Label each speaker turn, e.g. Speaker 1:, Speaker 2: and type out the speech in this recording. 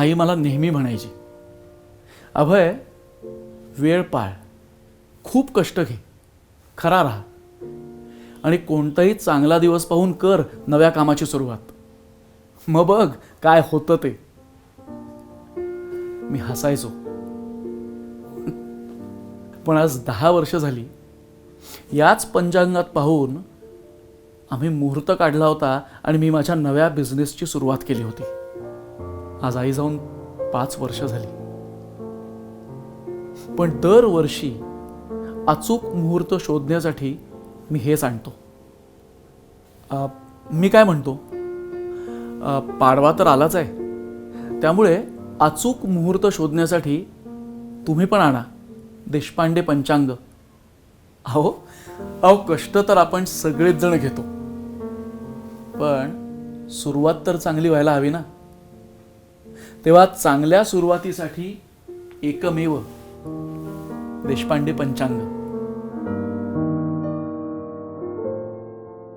Speaker 1: आई मला नेहमी म्हणायची अभय वेळ पाळ. खूप कष्ट घे. खरा राहा. आणि कोणताही चांगला दिवस पाहून कर नव्या कामाची सुरुवात. मग बघ काय होतं ते. मी हसायचो. पण आज दहा वर्ष झाली. याच पंचांगात पाहून आम्ही मुहूर्त काढला होता आणि मी माझ्या नव्या बिझनेसची सुरुवात केली होती. आज आई जाऊन पाच वर्ष झाली. पण दरवर्षी अचूक मुहूर्त शोधण्यासाठी मी हेच आणतो. मी काय म्हणतो? पाडवा तर आलाच आहे. त्यामुळे अचूक मुहूर्त शोधण्यासाठी तुम्ही पण आणा. देशपांडे पंचांग. अहो अहो कष्ट तर आपण सगळेच जण घेतो. पण सुरुवात तर चांगली व्हायला हवी ना? तेव्हा चांगल्या सुरुवातीसाठी एकमेव देशपांडे पंचांग.